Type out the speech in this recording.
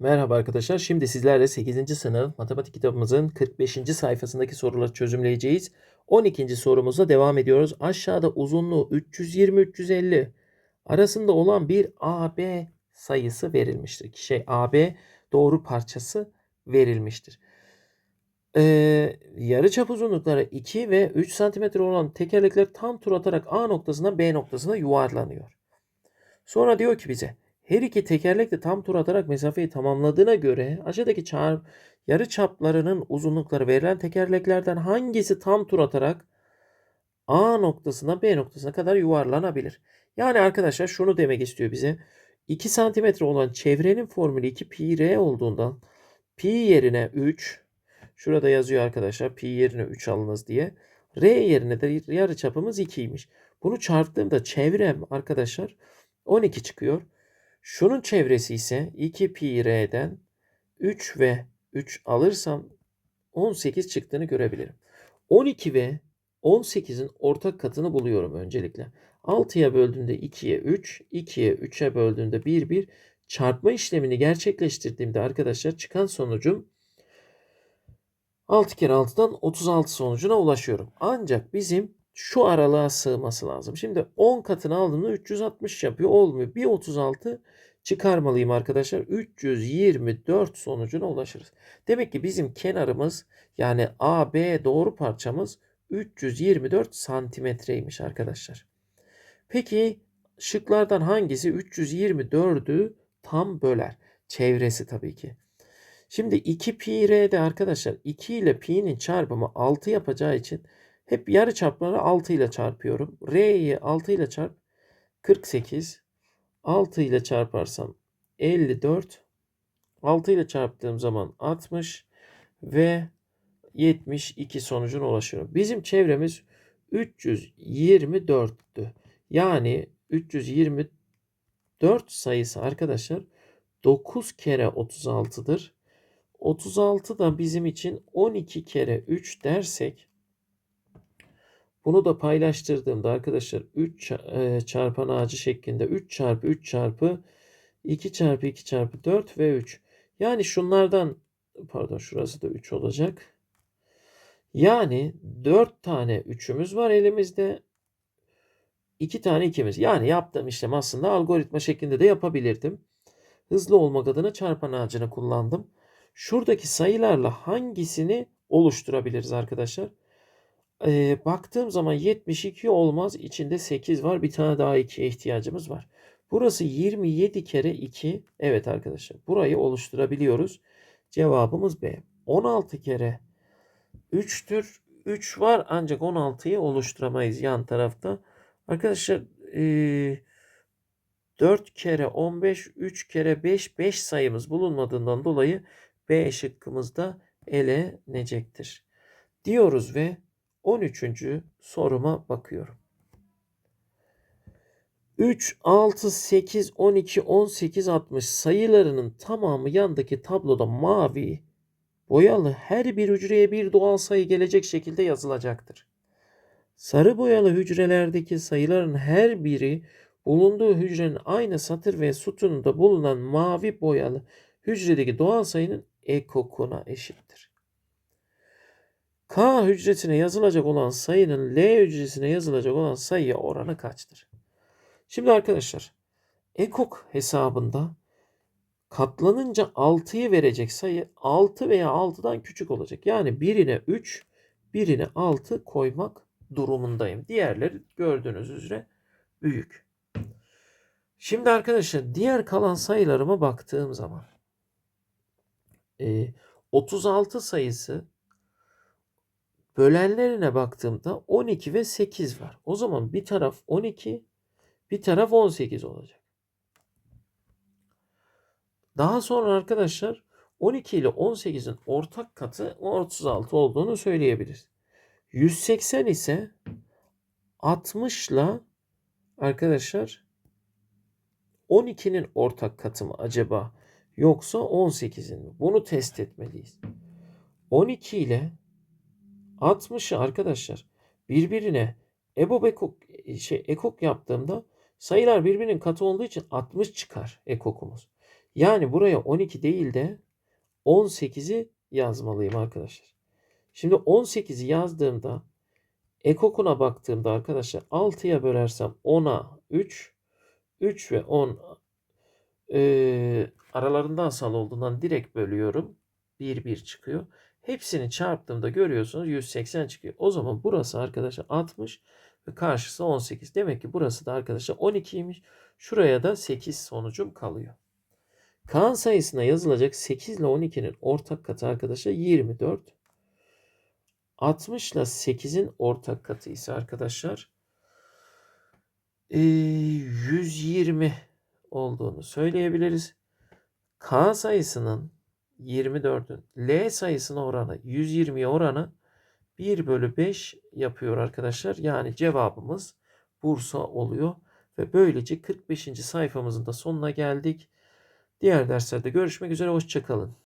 Merhaba arkadaşlar. Şimdi sizlerle 8. sınıf matematik kitabımızın 45. sayfasındaki soruları çözümleyeceğiz. 12. sorumuzla devam ediyoruz. Aşağıda uzunluğu 320-350 arasında olan bir AB sayısı verilmiştir. Şey AB doğru parçası verilmiştir. Ee, yarıçap uzunlukları 2 ve 3 cm olan tekerlekler tam tur atarak A noktasından B noktasına yuvarlanıyor. Sonra diyor ki bize her iki tekerlek de tam tur atarak mesafeyi tamamladığına göre aşağıdaki çar yarı çaplarının uzunlukları verilen tekerleklerden hangisi tam tur atarak A noktasına B noktasına kadar yuvarlanabilir? Yani arkadaşlar şunu demek istiyor bize. 2 santimetre olan çevrenin formülü 2 pi r olduğundan pi yerine 3 şurada yazıyor arkadaşlar pi yerine 3 alınız diye. R yerine de yarı çapımız 2'ymiş. Bunu çarptığımda çevrem arkadaşlar 12 çıkıyor. Şunun çevresi ise 2 pi r'den 3 ve 3 alırsam 18 çıktığını görebilirim. 12 ve 18'in ortak katını buluyorum öncelikle. 6'ya böldüğümde 2'ye 3, 2'ye 3'e böldüğümde 1, 1 çarpma işlemini gerçekleştirdiğimde arkadaşlar çıkan sonucum 6 kere 6'dan 36 sonucuna ulaşıyorum. Ancak bizim şu aralığa sığması lazım. Şimdi 10 katını aldığımda 360 yapıyor. Olmuyor. Bir 36 çıkarmalıyım arkadaşlar. 324 sonucuna ulaşırız. Demek ki bizim kenarımız yani AB doğru parçamız 324 santimetreymiş arkadaşlar. Peki şıklardan hangisi 324'ü tam böler? Çevresi tabii ki. Şimdi 2 pi r'de arkadaşlar 2 ile pi'nin çarpımı 6 yapacağı için hep yarı çapları 6 ile çarpıyorum. R'yi 6 ile çarp 48. 6 ile çarparsam 54. 6 ile çarptığım zaman 60 ve 72 sonucuna ulaşıyorum. Bizim çevremiz 324'tü. Yani 324 sayısı arkadaşlar 9 kere 36'dır. 36 da bizim için 12 kere 3 dersek bunu da paylaştırdığımda arkadaşlar 3 e, çarpan ağacı şeklinde 3 çarpı 3 çarpı 2 çarpı 2 çarpı 4 ve 3. Yani şunlardan pardon şurası da 3 olacak. Yani 4 tane 3'ümüz var elimizde. 2 tane 2'miz. Yani yaptığım işlem aslında algoritma şeklinde de yapabilirdim. Hızlı olmak adına çarpan ağacını kullandım. Şuradaki sayılarla hangisini oluşturabiliriz arkadaşlar? Ee, baktığım zaman 72 olmaz. İçinde 8 var. Bir tane daha 2'ye ihtiyacımız var. Burası 27 kere 2. Evet arkadaşlar. Burayı oluşturabiliyoruz. Cevabımız B. 16 kere 3'tür. 3 var ancak 16'yı oluşturamayız yan tarafta. Arkadaşlar ee, 4 kere 15, 3 kere 5, 5 sayımız bulunmadığından dolayı B şıkkımızda elenecektir. Diyoruz ve 13. soruma bakıyorum. 3, 6, 8, 12, 18, 60 sayılarının tamamı yandaki tabloda mavi boyalı her bir hücreye bir doğal sayı gelecek şekilde yazılacaktır. Sarı boyalı hücrelerdeki sayıların her biri bulunduğu hücrenin aynı satır ve sütununda bulunan mavi boyalı hücredeki doğal sayının ekokuna eşittir. K hücresine yazılacak olan sayının L hücresine yazılacak olan sayıya oranı kaçtır? Şimdi arkadaşlar ekok hesabında katlanınca 6'yı verecek sayı 6 veya 6'dan küçük olacak. Yani birine 3, birine 6 koymak durumundayım. Diğerleri gördüğünüz üzere büyük. Şimdi arkadaşlar diğer kalan sayılarıma baktığım zaman e, 36 sayısı bölenlerine baktığımda 12 ve 8 var. O zaman bir taraf 12, bir taraf 18 olacak. Daha sonra arkadaşlar 12 ile 18'in ortak katı 36 olduğunu söyleyebiliriz. 180 ise 60 ile arkadaşlar 12'nin ortak katı mı acaba? Yoksa 18'in mi? Bunu test etmeliyiz. 12 ile 60'ı arkadaşlar birbirine EBOB ekok, şey, ekok yaptığımda sayılar birbirinin katı olduğu için 60 çıkar ekokumuz. Yani buraya 12 değil de 18'i yazmalıyım arkadaşlar. Şimdi 18'i yazdığımda ekokuna baktığımda arkadaşlar 6'ya bölersem 10'a 3, 3 ve 10 eee, aralarında asal olduğundan direkt bölüyorum. 1 1 çıkıyor. Hepsini çarptığımda görüyorsunuz 180 çıkıyor. O zaman burası arkadaşlar 60 ve karşısı 18. Demek ki burası da arkadaşlar 12'ymiş. Şuraya da 8 sonucum kalıyor. Kaan sayısına yazılacak 8 ile 12'nin ortak katı arkadaşlar 24. 60 ile 8'in ortak katı ise arkadaşlar eee, 120 olduğunu söyleyebiliriz. K sayısının 24'ün L sayısına oranı 120'ye oranı 1 bölü 5 yapıyor arkadaşlar. Yani cevabımız Bursa oluyor. Ve böylece 45. sayfamızın da sonuna geldik. Diğer derslerde görüşmek üzere. Hoşçakalın.